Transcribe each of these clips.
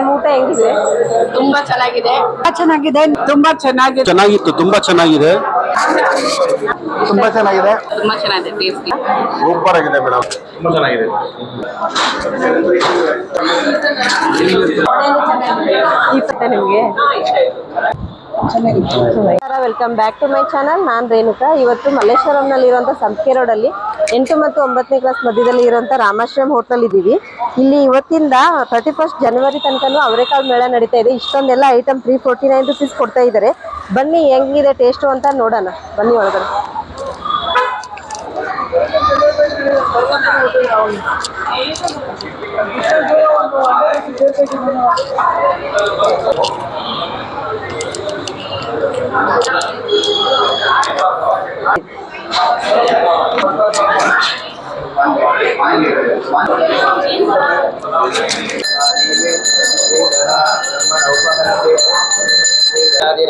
Madam ಊಟ ಹೆಂಗಿದೆ? ತುಂಬಾ ಚೆನ್ನಾಗಿದೆ. ಚೆನ್ನಾಗಿದೆ. ತುಂಬಾ ಚೆನ್ನಾಗಿದೆ. ಚೆನ್ನಾಗಿತ್ತು ತುಂಬಾ ಚೆನ್ನಾಗಿದೆ. ತುಂಬಾ ಚೆನ್ನಾಗಿದೆ. ತುಂಬಾ ಚೆನ್ನಾಗಿದೆ ಟೇಸ್ಟಿ ಸೂಪರ್ ಆಗಿದೆ ಮೇಡಮ್. ತುಂಬಾ ಚೆನ್ನಾಗಿದೆ. ಇಷ್ಟ ನಿಮ್ಗೆ? Welcome back to my channel ನಾನ್ ರೇಣುಕಾ. ಇವತ್ತು ಮಲ್ಲೇಶ್ವರಂನಲ್ಲಿ ಸಂಸ್ಕೆ ರೋಡ್ ಅಲ್ಲಿ ಎಂಟು ಮತ್ತು ಒಂಬತ್ತನೇ ಕ್ಲಾಸ್ ಮಧ್ಯದಲ್ಲಿ ಇರುವಂತ ರಾಮಾಶ್ರಮ್ ಹೋಟೆಲ್ ಇದ್ದೀವಿ. ಇಲ್ಲಿ ಇವತ್ತಿಂದ ತರ್ಟಿ ಫಸ್ಟ್ ಜನವರಿ ತನಕನೂ ಅವರೆಕಾಳು ಮೇಳ ನಡೀತಾ ಇದೆ. ಇಷ್ಟೊಂದೆಲ್ಲ item three forty nine rupees ಕೊಡ್ತಾ ಇದ್ದಾರೆ. ಬನ್ನಿ, ಹೆಂಗಿದೆ ಟೇಸ್ಟು ಅಂತ ನೋಡೋಣ. ಬನ್ನಿ ಒಳಗಡೆ.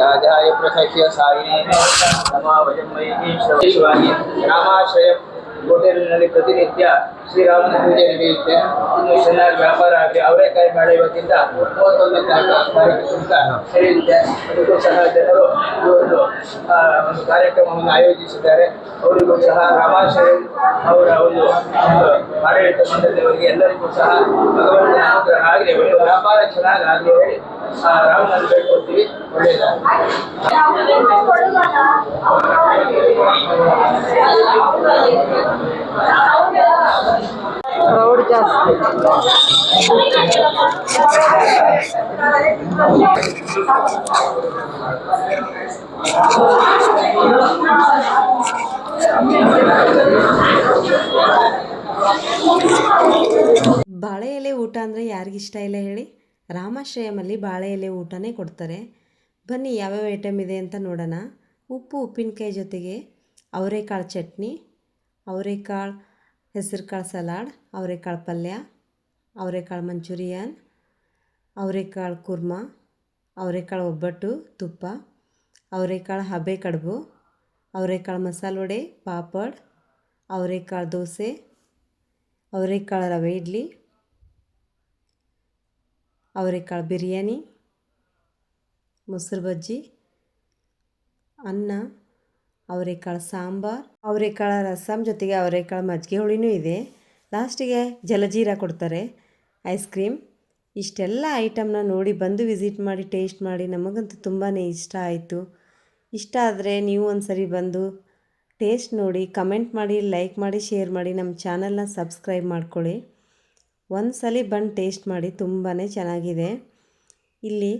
राजाय प्रसह्य सायिने नमः वयं मयि शिवाय रामाश्रयं ಶ್ರೀರಾಮನ ಪೂಜೆ ನಡೆಯುತ್ತೆ. ಇನ್ನು ಚೆನ್ನಾಗಿ ವ್ಯಾಪಾರ ಆಗಿ ಅವರೆಕಾಯಿ ಮೇಳ ಇವತ್ತಿಂದ ಮೂವತ್ತೊಂದನೇ ಕಾರ್ಯಕ್ರಮಕ್ಕಿಂತ ನಡೆಯುತ್ತೆ. ಅದಕ್ಕೂ ಸಹ ಜನರು ಒಂದು ಒಂದು ಕಾರ್ಯಕ್ರಮವನ್ನು ಆಯೋಜಿಸಿದ್ದಾರೆ. ಅವರಿಗೂ ಸಹ ರಾಮಾಶ್ರಯ ಅವರ ಒಂದು ಆಡಳಿತ ಮಂಡಳಿಯವರಿಗೆ ಎಲ್ಲರಿಗೂ ಸಹ ಭಗವಂತನ ಅನುಗ್ರಹ ಆಗಲಿ, ಒಳ್ಳೆ ವ್ಯಾಪಾರ ಚೆನ್ನಾಗಿ ಆಗಲಿ ಹೇಳಿ ರಾಮನನ್ನು ಬೇಡ್ಕೊಳ್ತೀವಿ. ಒಳ್ಳೆಯದಾಗಲಿ. ಕ್ರೌಡ್ ಜಾಸ್ತಿ. ಬಾಳೆ ಎಲೆ ಊಟ ಅಂದರೆ ಯಾರಿಗಿಷ್ಟ ಇಲ್ಲ ಹೇಳಿ? ರಾಮಾಶ್ರಯಮಲ್ಲಿ ಬಾಳೆ ಎಲೆ ಊಟನೇ ಕೊಡ್ತಾರೆ. ಬನ್ನಿ, ಯಾವ್ಯಾವ ಐಟಮ್ ಇದೆ ಅಂತ ನೋಡೋಣ. ಉಪ್ಪು, ಉಪ್ಪಿನಕಾಯಿ ಜೊತೆಗೆ ಅವರೆಕಾಳು ಚಟ್ನಿ. ಅವರೆಕಾಳು ಹೆಸರುಕಾಳು ಸಲಾಡ್, ಅವರೆಕಾಳು ಪಲ್ಯ, ಅವರೆಕಾಳು ಮಂಚೂರಿಯನ್, ಅವರೆಕಾಳು ಕುರ್ಮಾ, ಅವರೆಕಾಳು ಒಬ್ಬಟ್ಟು, ತುಪ್ಪ, ಅವರೆಕಾಳು ಹಬೆ ಕಡುಬು, ಅವರೆಕಾಳು ಮಸಾಲೆ ವಡೆ, ಪಾಪಡ್, ಅವರೆಕಾಳು ದೋಸೆ, ಅವರೆಕಾಳು ರವೆ ಇಡ್ಲಿ, ಅವರೆಕಾಳು ಬಿರಿಯಾನಿ, ಮೊಸರು ಬಜ್ಜಿ, ಅನ್ನ. ಅವರೆಕಾಳು ಸಾಂಬಾರ್, ಅವರೆಕಾಳು ರಸಮ್ ಜೊತೆಗೆ ಅವರೆಕಾಳು ಮಜ್ಜಿಗೆ ಹುಳಿನೂ ಇದೆ. ಲಾಸ್ಟಿಗೆ ಜಲಜೀರ ಕೊಡ್ತಾರೆ. Ice cream. ಇಷ್ಟೆಲ್ಲ ಐಟಮ್ನ ನೋಡಿ ಬಂದು ವಿಸಿಟ್ ಮಾಡಿ, ಟೇಸ್ಟ್ ಮಾಡಿ ನಮಗಂತೂ ತುಂಬಾ ಇಷ್ಟ ಆಯಿತು. ಇಷ್ಟ ಆದರೆ ನೀವು ಒಂದು ಸರಿ ಬಂದು ಟೇಸ್ಟ್ ನೋಡಿ, ಕಮೆಂಟ್ ಮಾಡಿ, ಲೈಕ್ ಮಾಡಿ, ಶೇರ್ ಮಾಡಿ, ನಮ್ಮ ಚಾನಲ್ನ ಸಬ್ಸ್ಕ್ರೈಬ್ ಮಾಡ್ಕೊಳ್ಳಿ. ಒಂದು ಸಲ ಬಂದು ಟೇಸ್ಟ್ ಮಾಡಿ ತುಂಬಾ ಚೆನ್ನಾಗಿದೆ. ಇಲ್ಲಿ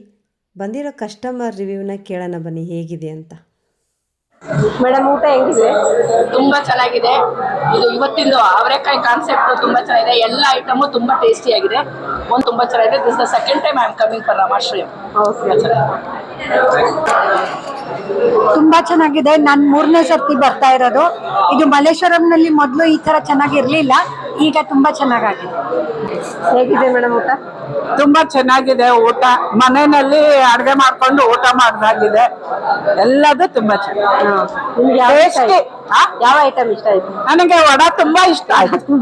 ಬಂದಿರೋ ಕಸ್ಟಮರ್ ರಿವ್ಯೂನ ಕೇಳೋಣ ಬನ್ನಿ, ಹೇಗಿದೆ ಅಂತ. ಮೇಡಮ್, ಊಟ ಹೆಂಗಿದೆ? ತುಂಬಾ ಚೆನ್ನಾಗಿದೆ. ಇದು ಇವತ್ತಿಂದು ಅವರೆಕಾಯಿ ಕಾನ್ಸೆಪ್ಟ್ ತುಂಬಾ ಚೆನ್ನಾಗಿದೆ. ಎಲ್ಲ ಐಟಮು ತುಂಬಾ ಟೇಸ್ಟಿ ಆಗಿದೆ. ಒಂದು ತುಂಬಾ ಚೆನ್ನಾಗಿದೆ. This the second time I am coming for Ramashraya okay ತುಂಬಾ ಚೆನ್ನಾಗಿದೆ. ನಾನು ಮೂರನೇ ಸರ್ತಿ ಬರ್ತಾ ಇರೋದು. ಇದು ಮಲ್ಲೇಶ್ವರಂನಲ್ಲಿ ಮೊದಲು ಈ ತರ ಚೆನ್ನಾಗಿರ್ಲಿಲ್ಲ. ಈಗ ತುಂಬಾ ಚೆನ್ನಾಗಾಗಿದೆ. ಹೇಗಿದೆ ಮೇಡಮ್ ಊಟ? ತುಂಬಾ ಚೆನ್ನಾಗಿದೆ ಊಟ. ಮನೆಯಲ್ಲಿ ಅಡುಗೆ ಮಾಡ್ಕೊಂಡು ಊಟ ಮಾಡಿದಾಗಿದೆ. ಎಲ್ಲದು ತುಂಬಾ ಚೆನ್ನಾಗಿದೆ. ನಿಮ್ಗೆ ಯಾವ ಇಷ್ಟ Tasty. ಯಾವ ಐಟಮ್ ಇಷ್ಟ ಆಯ್ತು? ನನಗೆ ವಡ ತುಂಬಾ ಇಷ್ಟ ಆಯ್ತು.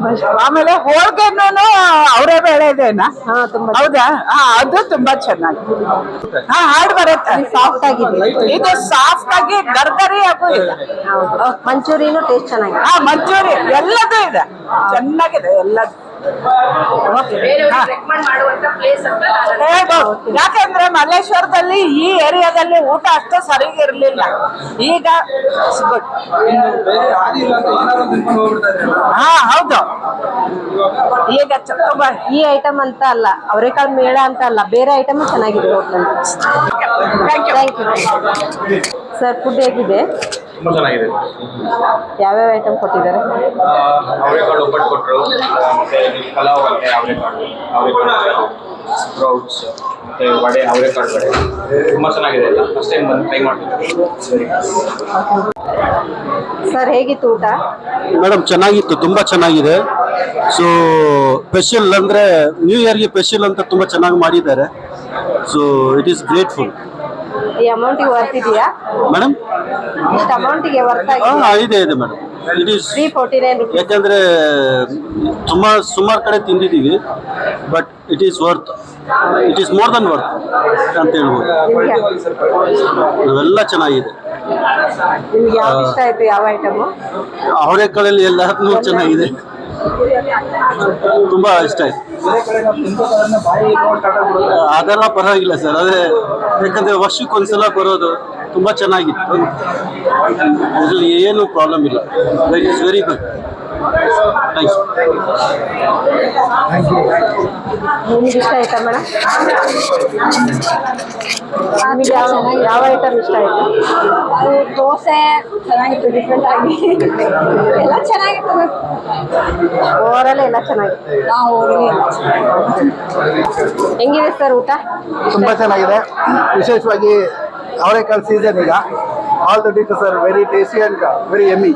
ಆಮೇಲೆ ಹೋಳ್ಗೆನೂ ಅವರೇ ಹಾ ತುಂಬಾ ಹೌದಾ? ಹಾ ಅದು ತುಂಬಾ ಚೆನ್ನಾಗಿ. ಹಾ ಹಾಡು ಬರುತ್ತೆ. ಸಾಫ್ಟ್ ಆಗಿದೆ. ಇದು ಸಾಫ್ಟ್ ಆಗಿ ಗರ್ಗರಿ ಆಗು ಇಲ್ಲ. ಮಂಚೂರಿನು ಟೇಸ್ಟ್ ಚೆನ್ನಾಗಿದೆ. ಹಾ ಮಂಚೂರಿ. ಎಲ್ಲದೂ ಇದೆ. ಚೆನ್ನಾಗಿದೆ ಎಲ್ಲದು. ಯಾಕಂದ್ರೆ ಮಲ್ಲೇಶ್ವರದಲ್ಲಿ ಈ ಏರಿಯಾದಲ್ಲಿ ಊಟ ಅಷ್ಟು ಸರಿಗೆ ಇರ್ಲಿಲ್ಲ. ಈಗ. ಹಾ ಹೌದು. ಈಗ ಈ ಐಟಮ್ ಅಂತ ಅಲ್ಲ ಅವರೆಕಾಳು ಮೇಳ ಅಂತ ಅಲ್ಲ ಬೇರೆ ಐಟಮ್ ಚೆನ್ನಾಗಿದೆ hotel thank you sir food ಹೇಗಿದೆ? ತುಂಬಾ ಚೆನ್ನಾಗಿದೆ. ಯಾವ್ಯಾವ ಐಟಮ್ ಕೊಟ್ಟಿದ್ದಾರೆ? ಅವರೆಕಾಳು ಒಬ್ಬಟ್ಟು ಕೊಟ್ಟರು ಮತ್ತೆ ಪಲಾವ್ ಅಂತ ಅವರೆಕಾಳು ಅವರೆಕಾಳು ಸ್ಪ್ರೌಟ್ಸ್ ಮತ್ತೆ ವಡೆ ಅವರೆಕಾಳು ವಡೆ. ತುಂಬಾ ಚೆನ್ನಾಗಿದೆ ಎಲ್ಲ. ಫಸ್ಟ್ ಟೈಮ್ ಬಂದು ಟ್ರೈ ಮಾಡ್ತೀವಿ ಸರ್ ಹೇಗಿತ್ತು ಊಟ? ಮೇಡಮ್ ಚೆನ್ನಾಗಿತ್ತು. ತುಂಬಾ ಚೆನ್ನಾಗಿದೆ. ಸೊ ಸ್ಪೆಷಲ್ ಅಂದ್ರೆ ನ್ಯೂ ಇಯರ್ಗೆ ಸ್ಪೆಷಲ್ ಅಂತ ತುಂಬಾ ಚೆನ್ನಾಗಿ ಮಾಡಿದ್ದಾರೆ. ಸೊ ಇಟ್ ಈಸ್ ಗ್ರೇಟ್ಫುಲ್ ಈ ಅಮೌಂಟಿಗೆ ವರ್ತ್ ಇದೆಯಾ ಮೇಡಮ್ ಇಷ್ಟು ಅಮೌಂಟಿಗೆ ವರ್ತ್ ಆಗಿ ಹಾ ಇದೆ ಇದೆ madam it is three forty nine rupees ಯಾಕಂದ್ರೆ ತುಂಬಾ ಸುಮಾರು ಕಡೆ ತಿಂದಿದ್ದೀವಿ but it is worth it is more than worth ಅಂತ ಹೇಳ್ಬೋದು. ಅವೆಲ್ಲ ಚೆನ್ನಾಗಿದೆ. ನಿಮ್ಗೆ ಯಾವ್ದು ಇಷ್ಟ ಆಯ್ತು ಯಾವ ಐಟಮು ಅವರೆಕಾಳಲ್ಲಿ ಎಲ್ಲಾದ್ರೂ ಚೆನ್ನಾಗಿದೆ. ತುಂಬಾ ಇಷ್ಟ ಆಯ್ತು. ಅದೆಲ್ಲ ಪರವಾಗಿಲ್ಲ ಸರ್ ಅದೇ ಯಾಕಂದ್ರೆ ವರ್ಷಕ್ಕೆ ಒಂದ್ಸಲ ಬರೋದು ತುಂಬಾ ಚೆನ್ನಾಗಿತ್ತು. ಅದರಲ್ಲಿ ಏನು ಪ್ರಾಬ್ಲಮ್ ಇಲ್ಲ. ಇಟ್ಸ್ ವೆರಿ ಗುಡ್ ನಿಮ್ಗೆ ಇಷ್ಟ ಆಯ್ತಾ ಮೇಡಮ್ ನಿಮಗೆ ಯಾವ ಯಾವ ಐಟಮ್ ಇಷ್ಟ ಆಯ್ತು? ದೋಸೆ ಚೆನ್ನಾಗಿತ್ತು ಡಿಫ್ರೆಂಟ್ ಆಗಿ. ಎಲ್ಲ ಚೆನ್ನಾಗಿತ್ತು ಓವರಾಲ್ ಎಲ್ಲ ಚೆನ್ನಾಗಿತ್ತು. ನಾವು ಹೆಂಗಿದೆ ಸರ್ ಊಟ? ತುಂಬಾ ಚೆನ್ನಾಗಿದೆ. ವಿಶೇಷವಾಗಿ ಅವರೆಕಾಳು ಸೀಸನ್ ಈಗ. all the dishes are very tasty and uh, very yummy.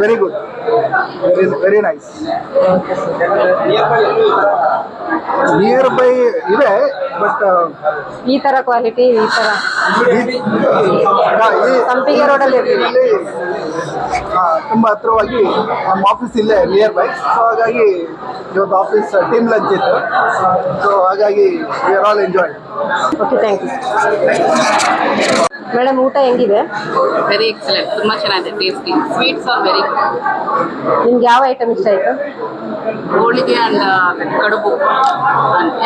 Very good very very nice near by ಇದೆ ಬಟ್ ಈ ತರ ಕ್ವಾಲಿಟಿ ಈ ತರ. ಸಂಪಿಗೆ ರೋಡಲ್ಲಿ ಇರ್ತೀವಿ. ತುಂಬಾ ಹತ್ರವಾಗಿ ನಮ್ಮ ಆಫೀಸ್ ಇಲ್ಲೇ ನಿಯರ್ ಬೈ ಸೊ ಹಾಗಾಗಿ ಇವತ್ತು ಆಫೀಸ್ ಟೀಮ್ ಲಂಚ್ ಇತ್ತು. ಸೊ ಹಾಗಾಗಿ we are all enjoy okay thank you madam ಊಟ ಹೆಂಗಿದೆ? ವೆರಿ ಎಕ್ಸಲೆಂಟ್ ತುಂಬಾ ಚೆನ್ನಾಗಿದೆ. ಟೇಸ್ಟಿ ಸ್ವೀಟ್ಸ್ ಆರ್ ವೆರಿ ನಿಮ್ಗೆ ಯಾವ ಐಟಮ್ ಇಷ್ಟ ಆಯ್ತು? Holige and kadubu.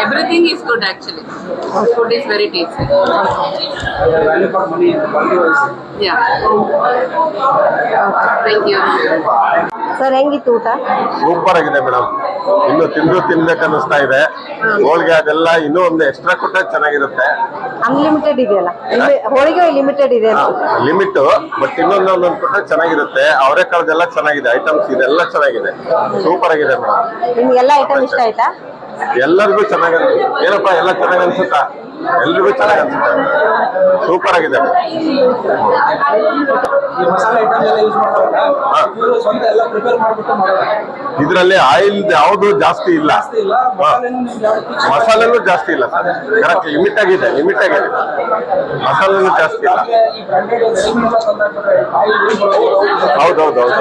Everything is good actually food is very tasty yeah thank you sir ಹೆಂಗಿತ್ತು ಊಟ? ಸೂಪರ್ ಆಗಿದೆ ಮೇಡಮ್. ಇನ್ನು ತಿಂದು ತಿನ್ಬೇಕು ಅನಿಸ್ತಾ ಇದೆ. ಹೋಳಿಗೆ ಅದೆಲ್ಲ ಇನ್ನೂ ಒಂದು ಎಕ್ಸ್ಟ್ರಾ ಕೊಟ್ಟರೆ ಚೆನ್ನಾಗಿರುತ್ತೆ. ಅನ್ಲಿಮಿಟೆಡ್ ಇದೆಯಲ್ಲ? ಹೋಳಿಗೆ ಲಿಮಿಟೆಡ್ ಇದೆ ಲಿಮಿಟ್ ಬಟ್ ಇನ್ನೊಂದು ಒಂದೊಂದು ಕೊಟ್ಟರೆ ಚೆನ್ನಾಗಿರುತ್ತೆ. ಅವರೆಕಾಳದೆಲ್ಲ ಚೆನ್ನಾಗಿದೆ. ಐಟಮ್ಸ್ ಇದೆಲ್ಲ ಚೆನ್ನಾಗಿದೆ. ಸೂಪರ್ ಆಗಿದೆ ಮೇಡಮ್. ನಿಮ್ಗೆಲ್ಲ ಐಟಮ್ ಇಷ್ಟ ಆಯ್ತಾ? ಎಲ್ಲರಿಗೂ ಚೆನ್ನಾಗಿ ಏನಪ್ಪ ಎಲ್ಲ ಚೆನ್ನಾಗಿ ಅನ್ಸುತ್ತಾ? ಎಲ್ರಿಗೂ ಚೆನ್ನಾಗಿ ಅನ್ಸುತ್ತೆ. ಸೂಪರ್ ಆಗಿದೆ. ಮಸಾಲೆ ಐಟಮ್ ಎಲ್ಲ ಯೂಸ್ ಮಾಡ್ತಾರೆ ಸ್ವಂತ ಎಲ್ಲ ಪ್ರಿಪೇರ್ ಮಾಡ್ಬಿಟ್ಟು ಮಾಡೋದು. ಇದರಲ್ಲಿ ಆಯಿಲ್ ಯಾವುದು ಜಾಸ್ತಿ ಇಲ್ಲ. ಮಸಾಲೆ ಇಲ್ಲ. ಮಸಾಲೆನೂ ಜಾಸ್ತಿ ಇಲ್ಲ ಸರ್. ಕರೆಕ್ಟ್ ಲಿಮಿಟ್ ಆಗಿದೆ ಲಿಮಿಟ್ ಆಗಿದೆ. ಮಸಾಲೆನೂ ಜಾಸ್ತಿ ಇಲ್ಲ. ಹೌದೌದು ಹೌದು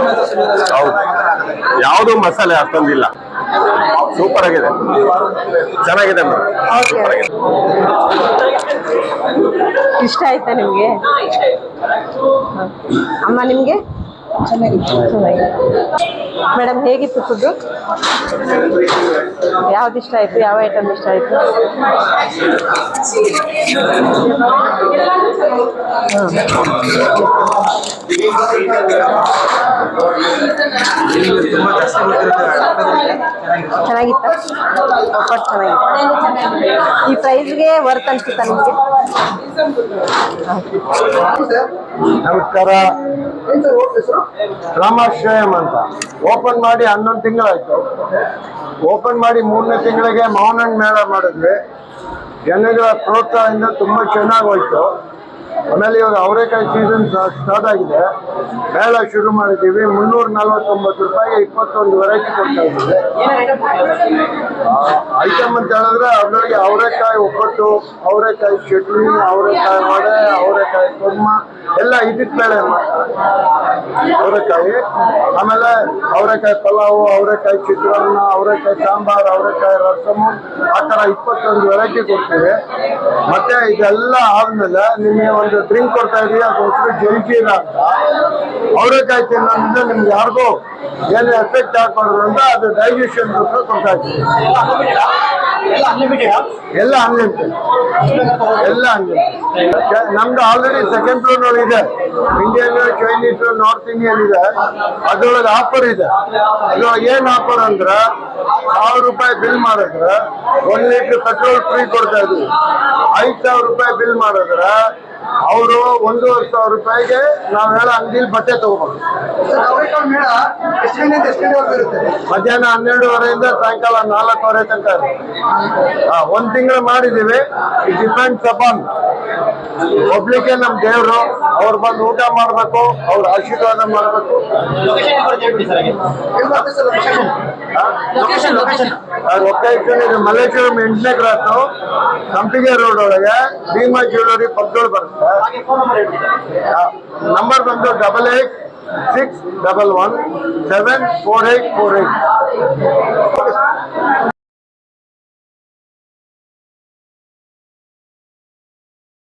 ಹೌದು. ಯಾವುದು ಮಸಾಲೆ ಅಷ್ಟೊಂದಿಲ್ಲ. ಸೂಪರ್ ಆಗಿದೆ. ಚೆನ್ನಾಗಿದೆ ಮೇಡಮ್. ಸೂಪರ್ ಆಗಿದೆ. ಇಷ್ಟ ಆಯ್ತಾ ನಿಮ್ಗೆ? ಅಮ್ಮ ನಿಮ್ಗೆ? ಮೇಡಮ್ ಹೇಗಿತ್ತು ಫುಡ್ಡು ಯಾವ್ದು ಇಷ್ಟ ಆಯ್ತು? ಯಾವ ಐಟಮ್ ಇಷ್ಟ ಆಯ್ತು? ಚೆನ್ನಾಗಿತ್ತ? ಒಪ್ಪಟ್ಟು ಚೆನ್ನಾಗಿತ್ತು? ಈ ಪ್ರೈಸ್ಗೆ ವರ್ತ್ ಅನ್ಸುತ್ತಾ ನಿಮಗೆ? ನಮಸ್ಕಾರ. ರಾಮಾಶ್ರಯಂ ಅಂತ. ಓಪನ್ ಮಾಡಿ ಹನ್ನೊಂದು ತಿಂಗಳಾಯ್ತು. ಓಪನ್ ಮಾಡಿ ಮೂರನೇ ತಿಂಗಳಿಗೆ ಮೌನನ್ ಮೇಳ ಮಾಡಿದ್ವಿ. ಜನಗಳ ಪ್ರೋತ್ಸಾಹದಿಂದ ತುಂಬಾ ಚೆನ್ನಾಗಿ ಹೋಯ್ತು. ಆಮೇಲೆ ಇವಾಗ ಅವರೇಕಾಯಿ ಸೀಸನ್ ಸ್ಟಾರ್ಟ್ ಆಗಿದೆ. ಮೇಳ ಶುರು ಮಾಡಿದ್ದೀವಿ. ಮುನ್ನೂರ ನಲ್ವತ್ತೊಂಬತ್ತು ರೂಪಾಯಿ ಇಪ್ಪತ್ತೊಂದು ವೆರೈಟಿ ಕೊಡ್ತಾ ಇದ್ದೀವಿ. ಐಟಮ್ ಅಂತ ಹೇಳಿದ್ರೆ ಅದರೊಳಗೆ ಅವರೆಕಾಯಿ ಒಬ್ಬಟ್ಟು, ಅವರೆಕಾಯಿ ಚಟ್ನಿ, ಅವರೆಕಾಯಿ ವಡೆ, ಅವರೆಕಾಯಿ ಕುರ್ಮ, ಎಲ್ಲ ಬೇಳೆ ಮಾಡ್ತಾರೆ? ಅವರೆಕಾಯಿ, ಆಮೇಲೆ ಅವರೆಕಾಯಿ ಪಲಾವು, ಅವರೆಕಾಯಿ ಚಿತ್ರಾನ್ನ, ಅವರೆಕಾಯಿ ಸಾಂಬಾರ್, ಅವರೆಕಾಯಿ ರಸಮು, ಆ ಥರ ಇಪ್ಪತ್ತೊಂದು ವೆರೈಟಿ ಕೊಡ್ತೀವಿ. ಮತ್ತೆ ಇದೆಲ್ಲ ಆದ್ಮೇಲೆ ನಿಮಗೆ ಒಂದು ಡ್ರಿಂಕ್ ಕೊಡ್ತಾ ಇದೀಯ ಅದೊಂದು ಜಲ್ಜೀರ ಅಂತ. ಅವರೆಕಾಯಿ ತಿನ್ನೋದ್ರಿಂದ ನಿಮ್ಗೆ ಯಾರಿಗೂ ಏನು ಎಫೆಕ್ಟ್ ಆಗ್ಬಾರ್ದು ಅಂತ ಅದು ಡೈಜೆಷನ್ ಕೊಡ್ತಾ ಇದ್ದೀವಿ ಎಲ್ಲ ಅನ್ಲಿಮಿಟೆಡ್ ಎಲ್ಲ ಅನ್ಲಿಮಿಟೆಡ್ ನಮ್ದು ಆಲ್ರೆಡಿ ಸೆಕೆಂಡ್ ಫ್ಲೋರ್ ಇದೆ. ಇಂಡಿಯನ್ ಚೈನೀಸ್ ನಾರ್ತ್ ಇಂಡಿಯನ್ ಇದೆ. ಅದ್ರೊಳಗೆ ಆಫರ್ ಇದೆ. ಅದ್ರೊಳಗೆ ಏನ್ ಆಫರ್ ಅಂದ್ರೆ, ಸಾವಿರ ರೂಪಾಯಿ ಬಿಲ್ ಮಾಡಿದ್ರೆ ಒಂದ್ ಲೀಟರ್ ಪೆಟ್ರೋಲ್ ಫ್ರೀ ಕೊಡ್ತಾ ಇದ್ವಿ. ಐದ್ ಸಾವಿರ ರೂಪಾಯಿ ಬಿಲ್ ಮಾಡಿದ್ರೆ ಅವರು ಒಂದೂವರೆ ಸಾವಿರ ರೂಪಾಯಿಗೆ ನಾವು ಹೇಳೋ ಅಂಗಡಿಲಿ ಬಟ್ಟೆ ತಗೋಬಹುದು ಮಧ್ಯಾಹ್ನ ಹನ್ನೆರಡುವರೆಯಿಂದ ಸಾಯಂಕಾಲ ನಾಲ್ಕೂವರೆ ತನಕ ಒಂದ್ ತಿಂಗಳು ಮಾಡಿದೀವಿ ಡಿಪೆಂಡ್ಸ್ ಅಪಾನ್ ಒಬ್ಲಿಕ್ಕೆ ನಮ್ ದೇವ್ರು, ಅವ್ರು ಬಂದು ಊಟ ಮಾಡ್ಬೇಕು, ಅವ್ರ ಆಶೀರ್ವಾದ ಮಾಡ್ಬೇಕು. ಲೊಕೇಶನ್ ಇದು ಮಲ್ಲೇಶ್ವರಂ ಎಂಟನೇ ಕ್ರಾಸು ಸಂಪಿಗೆ ರೋಡ್ ಒಳಗೆ ಭೀಮಾ ಜ್ಯುವೆಲರಿ ಪಕ್ಕದೊಳಗೆ ಬರುತ್ತೆ. ನಂಬರ್ ಬಂದು double eight six double one seven four eight four eight